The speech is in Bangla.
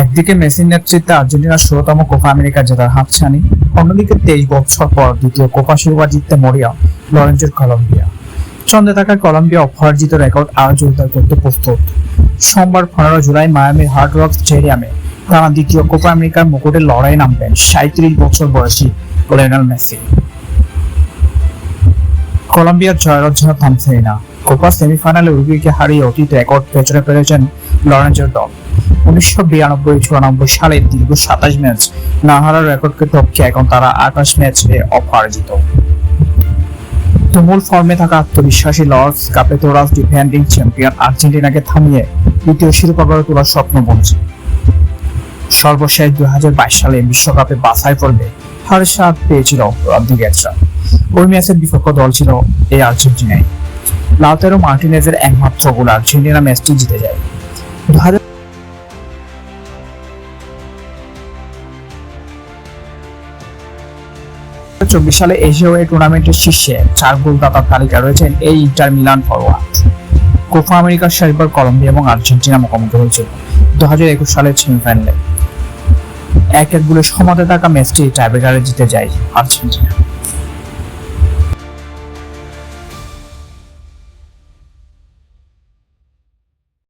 একদিকে মেসির নেতৃত্বে আর্জেন্টিনার ষোলতম কোপা আমেরিকা জেতার হাতছানি, অন্যদিকে তেইশ বছর পর দ্বিতীয় কোপা শিরোপা জিততে মরিয়া, লরেঞ্জের কলম্বিয়া। চন্দ্রে থাকা কলম্বিয়া অপরাজিত রেকর্ড আরও জোরদার করতে প্রস্তুত। সোমবার পনেরো জুলাই মায়ামির হার্ড রক স্টেডিয়ামে তারা দ্বিতীয় কোপা আমেরিকার মুকুটের লড়াই নামবেন সাঁত্রিশ বছর বয়সী লিওনেল মেসি। কলম্বিয়ার জয়রজ্জা থামছেই না। কোপা সেমিফাইনালে উরুগুয়েকে হারিয়ে অতীত রেকর্ড পেছনে ফেলেছেন লরেঞ্জের দল। উনিশশো বিরানব্বই চুরানব্বই সালে দীর্ঘ সাতাশ ম্যাচ। না হারার রেকর্ডকে টপকে এখন তারা ম্যাচে অপরাজিত। তুমুল ফর্মে থাকা আত্মবিশ্বাসী লর্ডস কাপে তোরাস ডিফেন্ডিং চ্যাম্পিয়ন আর্জেন্টিনাকে থামিয়ে দ্বিতীয় তোলার স্বপ্ন সর্বশেষ দুই হাজার বাইশ সালে বিশ্বকাপে বাছাই পর্বে হার স্বাদ পেয়েছিল ওই ম্যাচের বিপক্ষ দল ছিল এই আর্জেন্টিনাই। লাউতেরো মার্টিনেজের একমাত্র গোল আর্জেন্টিনা ম্যাচটি জিতে যায়। দু হাজার চব্বিশ সালে এশিয়া ওয়ে টুর্নামেন্টের শীর্ষে চার গোলদাতার তালিকা রয়েছেন এই ইন্টার মিলান ফরওয়ার্ড কোপা আমেরিকার শেষবার কলম্বিয়া এবং আর্জেন্টিনা মুখোমুখি হয়েছিল দু হাজার একুশ সালের সেমিফাইনালে। এক একগুলো সমাধে থাকা ম্যাচটি টাইব্রেকারে জিতে যায় আর্জেন্টিনা।